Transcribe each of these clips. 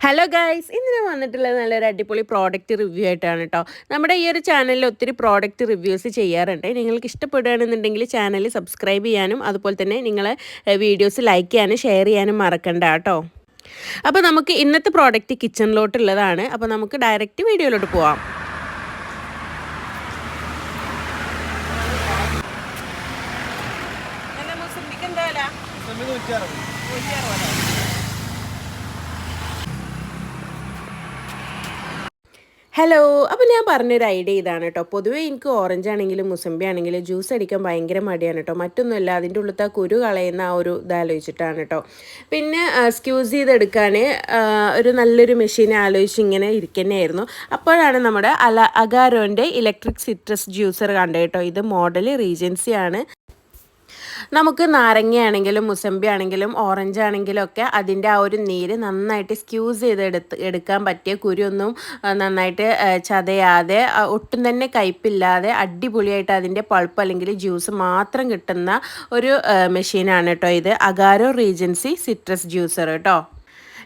Hello guys ഇന്ന് ഞാൻ വന്നിട്ടുള്ളത് നല്ലൊരു അടിപൊളി പ്രോഡക്റ്റ് റിവ്യൂ ആയിട്ടാണ് കേട്ടോ നമ്മുടെ ഈ ഒരു ചാനലിൽ ഒത്തിരി പ്രോഡക്റ്റ് റിവ്യൂസ് ചെയ്യാറുണ്ട്. നിങ്ങൾക്ക് ഇഷ്ടപ്പെടുകയാണെന്നുണ്ടെങ്കിൽ ചാനൽ സബ്സ്ക്രൈബ് ചെയ്യാനും അതുപോലെ തന്നെ നിങ്ങളെ വീഡിയോസ് ലൈക്ക് ചെയ്യാനും ഷെയർ ചെയ്യാനും മറക്കണ്ട കേട്ടോ അപ്പോൾ നമുക്ക് ഇന്നത്തെ പ്രോഡക്റ്റ് കിച്ചണിലോട്ടുള്ളതാണ് അപ്പോൾ നമുക്ക് ഡയറക്റ്റ് വീഡിയോയിലോട്ട് പോവാം. ഹലോ അപ്പോൾ ഞാൻ പറഞ്ഞൊരു ഐഡിയ ഇതാണ് കേട്ടോ. പൊതുവേ എനിക്ക് ഓറഞ്ച് ആണെങ്കിലും മുസമ്പി ആണെങ്കിലും ജ്യൂസ് അടിക്കാൻ ഭയങ്കര മടിയാണ് കേട്ടോ. മറ്റൊന്നുമില്ല അതിന്റെ ഉള്ളത്തെ കുരു കളയുന്ന ആ ഒരു ഇതാലോചിച്ചിട്ടാണ് കേട്ടോ. പിന്നെ സ്ക്യൂസ് ചെയ്തെടുക്കാൻ ഒരു നല്ലൊരു മെഷീൻ ആലോചിച്ച് ഇങ്ങനെ ഇരിക്കുന്നതായിരുന്നു അപ്പോഴാണ് നമ്മുടെ അല അഗാരോന്റെ ഇലക്ട്രിക് സിട്രസ് ജ്യൂസർ കണ്ടത് കേട്ടോ. ഇത് മോഡൽ റീജൻസി ആണ്. നമുക്ക് നാരങ്ങയാണെങ്കിലും മുസമ്പി ആണെങ്കിലും ഓറഞ്ച് ആണെങ്കിലും ഒക്കെ അതിന്റെ ആ ഒരു നീര് നന്നായിട്ട് സ്ക്യൂസ് ചെയ്ത് എടുത്ത് എടുക്കാൻ പറ്റിയ കുരിയൊന്നും നന്നായിട്ട് ചതയാതെ ഒട്ടും തന്നെ കയ്പില്ലാതെ അടിപൊളിയായിട്ട് അതിന്റെ പൾപ്പ് അല്ലെങ്കിൽ ജ്യൂസ് മാത്രം കിട്ടുന്ന ഒരു മെഷീനാണ് കേട്ടോ ഇത്. അഗാരോ റീജൻസി സിട്രസ് ജ്യൂസർ കേട്ടോ.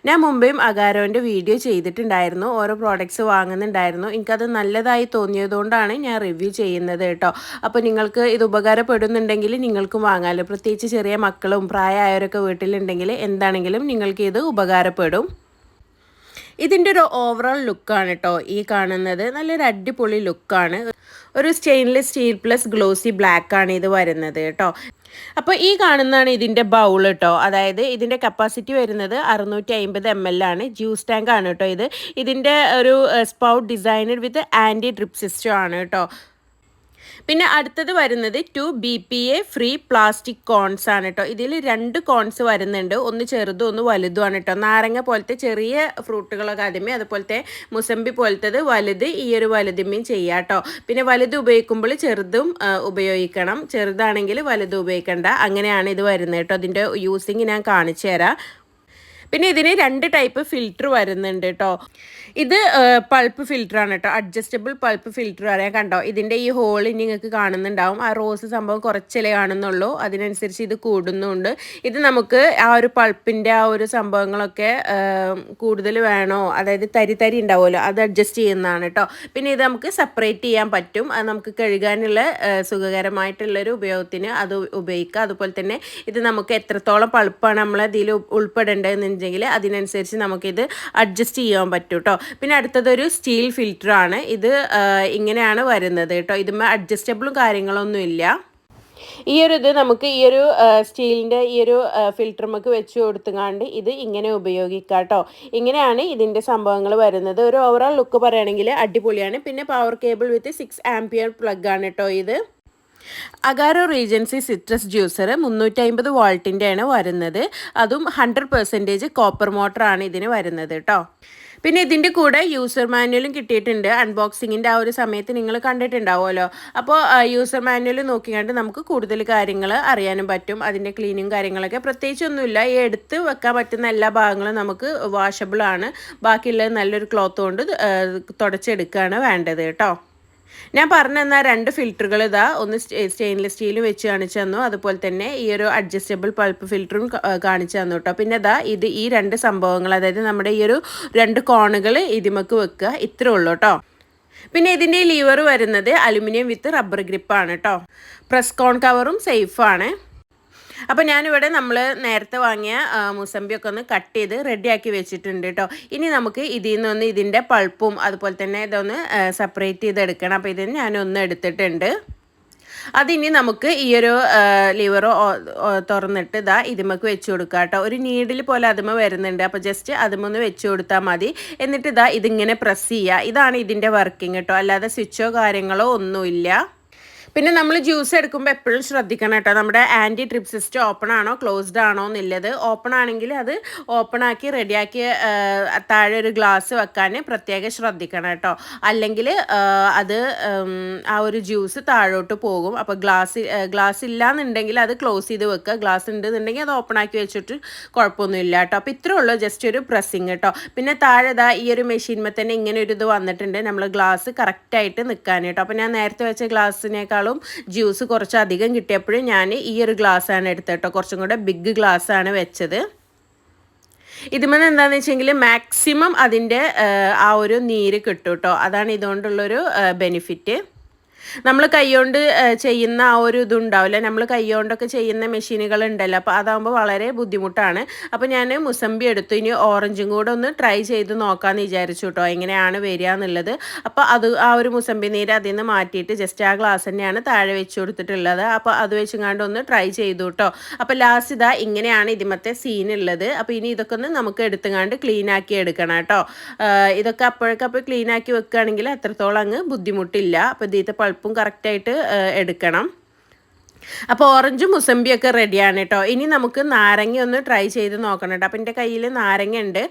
ഞാൻ മുമ്പേയും അഗാരോന്റെ വീഡിയോ ചെയ്തിട്ടുണ്ടായിരുന്നു. ഓരോ പ്രോഡക്റ്റ്സ് വാങ്ങുന്നുണ്ടായിരുന്നു. എനിക്കത് നല്ലതായി തോന്നിയതുകൊണ്ടാണ് ഞാൻ റിവ്യൂ ചെയ്യുന്നത് കേട്ടോ. അപ്പോൾ നിങ്ങൾക്ക് ഇത് ഉപകാരപ്പെടുന്നുണ്ടെങ്കിൽ നിങ്ങൾക്കും വാങ്ങാമല്ലോ പ്രത്യേകിച്ച് ചെറിയ മക്കളും പ്രായമായവരൊക്കെ വീട്ടിലുണ്ടെങ്കിൽ എന്താണെങ്കിലും നിങ്ങൾക്ക് ഇത് ഉപകാരപ്പെടും. ഇതിന്റെ ഒരു ഓവറോൾ ലുക്കാണ് കേട്ടോ ഈ കാണുന്നത്. നല്ലൊരു അടിപൊളി ലുക്കാണ് ഒരു stainless steel plus glossy black ആണ് ഇത് വരുന്നത് കേട്ടോ. അപ്പോൾ ഈ കാണുന്നതാണ് ഇതിന്റെ ബൗൾ കേട്ടോ. അതായത് ഇതിന്റെ കപ്പാസിറ്റി വരുന്നത് അറുന്നൂറ്റി അമ്പത് എം എൽ ആണ്. ജ്യൂസ് ടാങ്ക് ആണ് കേട്ടോ ഇത്. ഇതിന്റെ ഒരു spout designed with anti drip system ആണ് കേട്ടോ. പിന്നെ അടുത്തത് വരുന്നത് two B P A free plastic cones ആണ് കേട്ടോ ഇതിൽ രണ്ട് കോൺസ് വരുന്നുണ്ട്. ഒന്ന് ചെറുതും ഒന്ന് വലുതുമാണ് കേട്ടോ നാരങ്ങ പോലത്തെ ചെറിയ ഫ്രൂട്ടുകളൊക്കെ ആദ്യമേ അതുപോലത്തെ മുസമ്പി പോലത്തത് വലുത് ഈ ഒരു വലുതുമേയും ചെയ്യാം കേട്ടോ പിന്നെ വലുത് ഉപയോഗിക്കുമ്പോൾ ചെറുതും ഉപയോഗിക്കണം. ചെറുതാണെങ്കിൽ വലുത് ഉപയോഗിക്കേണ്ട. അങ്ങനെയാണ് ഇത് വരുന്നത് കേട്ടോ അതിന്റെ യൂസിങ് ഞാൻ കാണിച്ചു തരാം. പിന്നെ ഇതിന് രണ്ട് ടൈപ്പ് ഫിൽറ്റർ വരുന്നുണ്ട് കേട്ടോ ഇത് പൾപ്പ് ഫിൽറ്റർ ആണ് കേട്ടോ അഡ്ജസ്റ്റബിൾ പൾപ്പ് ഫിൽറ്റർ പറയാൻ കണ്ടോ? ഇതിന്റെ ഈ ഹോൾ ഇനി നിങ്ങൾക്ക് കാണുന്നുണ്ടാവും. ആ റോസ് സംഭവം കുറച്ചല്ലേ കാണുന്നുള്ളൂ. അതിനനുസരിച്ച് ഇത് കൂടുന്നുണ്ട്. ഇത് നമുക്ക് ആ ഒരു പൾപ്പിന്റെ ആ ഒരു സംഭവങ്ങളൊക്കെ കൂടുതൽ വേണോ? അതായത് തരി തരി ഉണ്ടാവുമല്ലോ. അത് അഡ്ജസ്റ്റ് ചെയ്യുന്നതാണ് കേട്ടോ പിന്നെ ഇത് നമുക്ക് സെപ്പറേറ്റ് ചെയ്യാൻ പറ്റും. അത് നമുക്ക് കഴുകാനുള്ള സുഖകരമായിട്ടുള്ളൊരു ഉപയോഗത്തിന് അത് ഉപയോഗിക്കാം. അതുപോലെ തന്നെ ഇത് നമുക്ക് എത്രത്തോളം പൾപ്പാണ് നമ്മൾ അതിൽ ഉൾപ്പെടേണ്ടതെന്ന് വെച്ചിട്ടുണ്ടെങ്കിൽ അതിനനുസരിച്ച് നമുക്കിത് അഡ്ജസ്റ്റ് ചെയ്യാൻ പറ്റും കേട്ടോ പിന്നെ അടുത്തതൊരു സ്റ്റീൽ ഫിൽറ്ററാണ് ഇത് ഇങ്ങനെയാണ് വരുന്നത് കേട്ടോ ഇതുമ്മ അഡ്ജസ്റ്റബിളും കാര്യങ്ങളൊന്നും ഇല്ല. ഈ ഒരു ഇത് നമുക്ക് ഈ ഒരു സ്റ്റീലിന്റെ ഈ ഒരു ഫിൽറ്ററുമൊക്കെ വെച്ച് കൊടുത്തുങ്ങാണ്ട് ഇത് ഇങ്ങനെ ഉപയോഗിക്കാം കേട്ടോ ഇങ്ങനെയാണ് ഇതിന്റെ സംഭവങ്ങൾ വരുന്നത്. ഒരു ഓവറോൾ ലുക്ക് പറയുകയാണെങ്കിൽ അടിപൊളിയാണ്. പിന്നെ power cable with six ampere plug ആണ് കേട്ടോ ഇത്. അഗാരോ റീജൻസി സിട്രസ് ജ്യൂസർ മുന്നൂറ്റി അമ്പത് വോൾട്ടിന്റെയാണ് വരുന്നത്. അതും ഹൺഡ്രഡ് പെർസെന്റേജ് കോപ്പർ മോട്ടറാണ് ഇതിന് വരുന്നത് കേട്ടോ പിന്നെ ഇതിന്റെ കൂടെ യൂസർ മാനുവലും കിട്ടിയിട്ടുണ്ട്. അൺബോക്സിങ്ങിന്റെ ആ ഒരു സമയത്ത് നിങ്ങൾ കണ്ടിട്ടുണ്ടാവുമല്ലോ. അപ്പോൾ യൂസർ മാനുവൽ നോക്കിക്കാണ്ട് നമുക്ക് കൂടുതൽ കാര്യങ്ങൾ അറിയാനും പറ്റും. അതിന്റെ ക്ലീനിങ് കാര്യങ്ങളൊക്കെ. പ്രത്യേകിച്ചൊന്നുമില്ല. ഈ എടുത്ത് വെക്കാൻ പറ്റുന്ന എല്ലാ ഭാഗങ്ങളും നമുക്ക് വാഷബിളാണ് ബാക്കിയുള്ളത് നല്ലൊരു ക്ലോത്ത് കൊണ്ട് തുടച്ചെടുക്കുകയാണ് വേണ്ടത് കേട്ടോ ഞാൻ പറഞ്ഞു തന്ന രണ്ട് ഫിൽറ്ററുകൾ ഇതാ ഒന്ന് സ്റ്റെയിൻലെസ് സ്റ്റീൽ വെച്ച് കാണിച്ചു തന്നു. അതുപോലെ തന്നെ ഈ ഒരു അഡ്ജസ്റ്റബിൾ പൾപ്പ് ഫിൽറ്ററും കാണിച്ചു തന്നു കേട്ടോ പിന്നെ ഇതാ ഇത് ഈ രണ്ട് സംഭവങ്ങൾ അതായത് നമ്മുടെ ഈ ഒരു രണ്ട് കോണുകൾ ഇതിമക്ക് വെക്കുക. ഇത്രേ ഉള്ളൂ കേട്ടോ പിന്നെ ഇതിന്റെ ലീവർ വരുന്നത് അലുമിനിയം വിത്ത് റബ്ബർ ഗ്രിപ്പാണ് കേട്ടോ പ്രസ് കോൺ കവറും സേഫാണ് അപ്പോൾ ഞാനിവിടെ നമ്മൾ നേരത്തെ വാങ്ങിയ മുസമ്പിയൊക്കെ ഒന്ന് കട്ട് ചെയ്ത് റെഡിയാക്കി വെച്ചിട്ടുണ്ട് കേട്ടോ ഇനി നമുക്ക് ഇതിൽ നിന്നൊന്ന് ഇതിന്റെ പൾപ്പും അതുപോലെ തന്നെ ഇതൊന്ന് സെപ്പറേറ്റ് ചെയ്തെടുക്കണം അപ്പോൾ ഇതിന് ഞാനൊന്ന് എടുത്തിട്ടുണ്ട്. അതിനി നമുക്ക് ഈ ഒരു തുറന്നിട്ട് ഇതാ ഇതിമക്ക് വെച്ച് കൊടുക്കുക കേട്ടോ ഒരു നീഡിൽ പോലെ അതിമ വരുന്നുണ്ട്. അപ്പോൾ ജസ്റ്റ് അതിമൊന്ന് വെച്ച് കൊടുത്താൽ മതി. എന്നിട്ട് ഇതാ ഇതിങ്ങനെ പ്രസ് ചെയ്യുക ഇതാണ് ഇതിന്റെ വർക്കിംഗ് കേട്ടോ അല്ലാതെ സ്വിച്ചോ കാര്യങ്ങളോ ഒന്നുമില്ല. പിന്നെ നമ്മൾ ജ്യൂസ് എടുക്കുമ്പോൾ എപ്പോഴും ശ്രദ്ധിക്കണം കേട്ടോ. നമ്മുടെ ആന്റി ട്രിപ്പ് സിസ്റ്റം ഓപ്പൺ ആണോ ക്ലോസ്ഡ് ആണോ എന്നുള്ളത്. ഓപ്പൺ ആണെങ്കിൽ അത് ഓപ്പൺ ആക്കി റെഡിയാക്കി താഴെ ഒരു ഗ്ലാസ് വെക്കാൻ പ്രത്യേകം ശ്രദ്ധിക്കണം കേട്ടോ. അല്ലെങ്കിൽ അത് ആ ഒരു ജ്യൂസ് താഴോട്ട് പോകും. അപ്പോൾ ഗ്ലാസ് ഗ്ലാസ് ഇല്ലാന്നുണ്ടെങ്കിൽ അത് ക്ലോസ് ചെയ്ത് വെക്കുക. ഗ്ലാസ് ഉണ്ടെന്നുണ്ടെങ്കിൽ അത് ഓപ്പൺ ആക്കി വെച്ചിട്ട് കുഴപ്പമൊന്നുമില്ല കേട്ടോ. അപ്പോൾ ഇത്രേ ഉള്ളൂ ജസ്റ്റ് ഒരു പ്രസ്സിങ് കേട്ടോ. പിന്നെ താഴെ ഇതാ ഈ ഒരു മെഷീൻമേ തന്നെ ഇങ്ങനെ ഒരു ഇത് വന്നിട്ടുണ്ട്. നമ്മൾ ഗ്ലാസ് കറക്റ്റായിട്ട് നിൽക്കാൻ കേട്ടോ. അപ്പോൾ ഞാൻ നേരത്തെ വെച്ച ഗ്ലാസ്സിനേക്കാൾ അതിനേക്കാളും ജ്യൂസ് കുറച്ച് അധികം കിട്ടിയപ്പോഴും ഞാൻ ഈ ഒരു ഗ്ലാസ്സാണ് എടുത്തത് കേട്ടോ. കുറച്ചും കൂടെ ബിഗ് ഗ്ലാസ്സാണ് വെച്ചത്. ഇതുമെന്ന് എന്താണെന്ന് വെച്ചെങ്കിൽ മാക്സിമം അതിന്റെ ആ ഒരു നീര് കിട്ടും കേട്ടോ. അതാണ് ഇതുകൊണ്ടുള്ളൊരു ബെനിഫിറ്റ് നമ്മൾ കൈകൊണ്ട് ചെയ്യുന്ന ആ ഒരു ഇതുണ്ടാവില്ല. നമ്മൾ കൈകൊണ്ടൊക്കെ ചെയ്യുന്ന മെഷീനുകൾ ഉണ്ടല്ലോ അപ്പോൾ അതാകുമ്പോൾ വളരെ ബുദ്ധിമുട്ടാണ്. അപ്പോൾ ഞാൻ മുസമ്പി എടുത്തു. ഇനി ഓറഞ്ചും കൂടെ ഒന്ന് ട്രൈ ചെയ്ത് നോക്കാമെന്ന് വിചാരിച്ചു കേട്ടോ എങ്ങനെയാണ് വരിക എന്നുള്ളത്. അപ്പോൾ അത് ആ ഒരു മുസമ്പി നീര് അതിൽ നിന്ന് മാറ്റിയിട്ട് ജസ്റ്റ് ആ ഗ്ലാസ് തന്നെയാണ് താഴെ വെച്ച് കൊടുത്തിട്ടുള്ളത്. അപ്പോൾ അത് വെച്ചുകൊണ്ട് ഒന്ന് ട്രൈ ചെയ്തു കേട്ടോ അപ്പോൾ ലാസ്റ്റ് ഇതാ ഇങ്ങനെയാണ് ഇതിമത്തെ സീൻ ഉള്ളത്. അപ്പോൾ ഇനി ഇതൊക്കെ ഒന്ന് നമുക്ക് എടുത്തുകൊണ്ട് ക്ലീൻ ആക്കി എടുക്കണം കേട്ടോ ഇതൊക്കെ അപ്പോഴേക്കപ്പോൾ ക്ലീൻ ആക്കി വെക്കുകയാണെങ്കിൽ അത്രത്തോളം അങ്ങ് ബുദ്ധിമുട്ടില്ല. അപ്പോൾ ഇതിത്തെ പൾപ്പും കറക്റ്റായിട്ട് എടുക്കണം. അപ്പോൾ ഓറഞ്ചും മുസമ്പിയൊക്കെ റെഡിയാണ് കേട്ടോ ഇനി നമുക്ക് നാരങ്ങ ഒന്ന് ട്രൈ ചെയ്ത് നോക്കണം കേട്ടോ അപ്പം എന്റെ കയ്യിൽ നാരങ്ങ ഉണ്ട്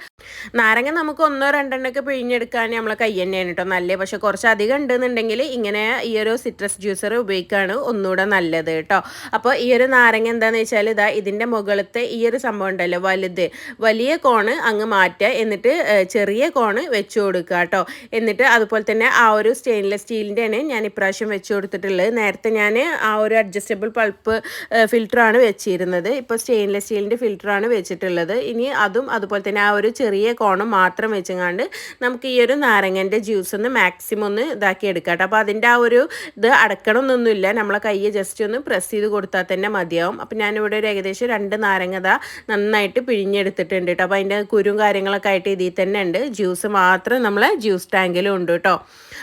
നാരങ്ങ നമുക്ക് ഒന്നോ രണ്ടെണ്ണമൊക്കെ പിഴിഞ്ഞെടുക്കാൻ നമ്മളെ കൈ തന്നെയാണ് കേട്ടോ നല്ലത് പക്ഷെ കുറച്ച് അധികം ഉണ്ടെന്നുണ്ടെങ്കിൽ ഇങ്ങനെ ഈ ഒരു സിട്രസ് ജ്യൂസർ ഉപയോഗിക്കുകയാണ് ഒന്നുകൂടെ നല്ലത് കേട്ടോ അപ്പോൾ ഈ ഒരു നാരങ്ങ എന്താണെന്ന് വെച്ചാൽ ഇതാ ഇതിന്റെ മുകളിലത്തെ ഈ ഒരു സംഭവം ഉണ്ടല്ലോ വലുത്. വലിയ കോണ് അങ്ങ് മാറ്റുക. എന്നിട്ട് ചെറിയ കോണ് വെച്ചു കൊടുക്കുക കേട്ടോ എന്നിട്ട് അതുപോലെ തന്നെ ആ ഒരു സ്റ്റെയിൻലെസ് സ്റ്റീലിന്റെയാണ് ഞാൻ ഇപ്രാവശ്യം വെച്ചു കൊടുത്തിട്ടുള്ളത്. നേരത്തെ ഞാൻ ആ ഒരു അഡ്ജസ്റ്റബിൾ പൾപ്പ് ഫിൽറ്ററാണ് വെച്ചിരുന്നത്. ഇപ്പോൾ സ്റ്റെയിൻലെസ് സ്റ്റീലിന്റെ ഫിൽറ്ററാണ് വെച്ചിട്ടുള്ളത്. ഇനി അതും അതുപോലെ തന്നെ ആ ഒരു ചെറിയ കോണം മാത്രം വെച്ചങ്ങാണ്ട് നമുക്ക് ഈ ഒരു നാരങ്ങന്റെ ജ്യൂസ് ഒന്ന് മാക്സിമം ഒന്ന് ഇതാക്കി എടുക്കാം അപ്പോൾ അതിന്റെ ആ ഒരു ഇത് അടക്കണമെന്നൊന്നുമില്ല നമ്മളെ കയ്യെ ജസ്റ്റ് ഒന്ന് പ്രസ് ചെയ്ത് കൊടുത്താൽ തന്നെ മതിയാവും. അപ്പോൾ ഞാനിവിടെ ഒരു ഏകദേശം രണ്ട് നാരങ്ങത നന്നായിട്ട് പിഴിഞ്ഞെടുത്തിട്ടുണ്ട് കേട്ടോ. അപ്പോൾ അതിന്റെ കുരും കാര്യങ്ങളൊക്കെ ആയിട്ട് ഇതിൽ തന്നെ ഉണ്ട്. ജ്യൂസ് മാത്രം നമ്മളെ ജ്യൂസ് ടാങ്കിലും ഉണ്ട് കേട്ടോ.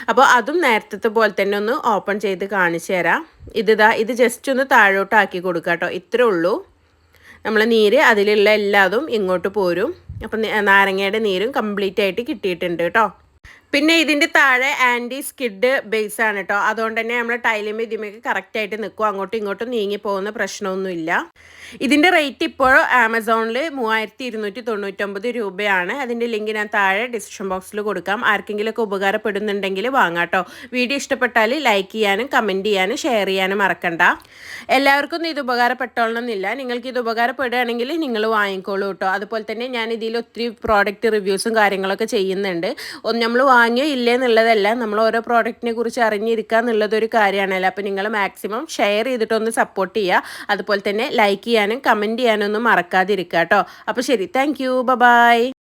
അപ്പോൾ അതും നേരത്തെ പോലെ തന്നെ ഒന്ന് ഓപ്പൺ ചെയ്ത് കാണിച്ചു തരാം. ഇതാ ഇത് ജസ്റ്റ് ഒന്ന് താഴോട്ടാക്കി കൊടുക്കുക കേട്ടോ ഇത്രേ ഉള്ളൂ. നമ്മൾ നീര് അതിലുള്ള എല്ലാതും ഇങ്ങോട്ട് പോരും. അപ്പം നാരങ്ങയുടെ നീരും കംപ്ലീറ്റ് ആയിട്ട് കിട്ടിയിട്ടുണ്ട് കേട്ടോ പിന്നെ ഇതിന്റെ താഴെ ആന്റി സ്കിഡ് ബേസ് ആണ് കേട്ടോ അതുകൊണ്ട് തന്നെ നമ്മൾ ടൈലും ഇതിമേക്ക് കറക്റ്റായിട്ട് നിൽക്കും അങ്ങോട്ടും ഇങ്ങോട്ടും നീങ്ങി പോകുന്ന പ്രശ്നമൊന്നുമില്ല. ഇതിന്റെ റേറ്റ് ഇപ്പോൾ ആമസോണിൽ മൂവായിരത്തി ഇരുന്നൂറ്റി തൊണ്ണൂറ്റൊമ്പത് രൂപയാണ്. അതിന്റെ ലിങ്ക് ഞാൻ താഴെ ഡിസ്ക്രിപ്ഷൻ ബോക്സിൽ കൊടുക്കാം. ആർക്കെങ്കിലുമൊക്കെ ഉപകാരപ്പെടുന്നുണ്ടെങ്കിൽ വാങ്ങാം കേട്ടോ വീഡിയോ ഇഷ്ടപ്പെട്ടാൽ ലൈക്ക് ചെയ്യാനും കമന്റ് ചെയ്യാനും ഷെയർ ചെയ്യാനും മറക്കണ്ട. എല്ലാവർക്കും ഇത് ഉപകാരപ്പെട്ടോളണമെന്നില്ല നിങ്ങൾക്ക് ഇത് ഉപകാരപ്പെടുകയാണെങ്കിൽ നിങ്ങൾ വാങ്ങിക്കോളൂ കേട്ടോ അതുപോലെ തന്നെ ഞാൻ ഇതിൽ ഒത്തിരി പ്രോഡക്റ്റ് റിവ്യൂസും കാര്യങ്ങളൊക്കെ ചെയ്യുന്നുണ്ട്. നമ്മൾ വാങ്ങിയോ ഇല്ലേ എന്നുള്ളതല്ല നമ്മൾ ഓരോ പ്രോഡക്റ്റിനെ കുറിച്ച് അറിഞ്ഞിരിക്കുക എന്നുള്ളതൊരു കാര്യമാണല്ലോ. അപ്പോൾ നിങ്ങൾ മാക്സിമം ഷെയർ ചെയ്തിട്ടൊന്ന് സപ്പോർട്ട് ചെയ്യുക. അതുപോലെ തന്നെ ലൈക്ക് ചെയ്യാനും കമന്റ് ചെയ്യാനും ഒന്നും മറക്കാതിരിക്കുക കേട്ടോ. അപ്പോൾ ശരി. Thank you by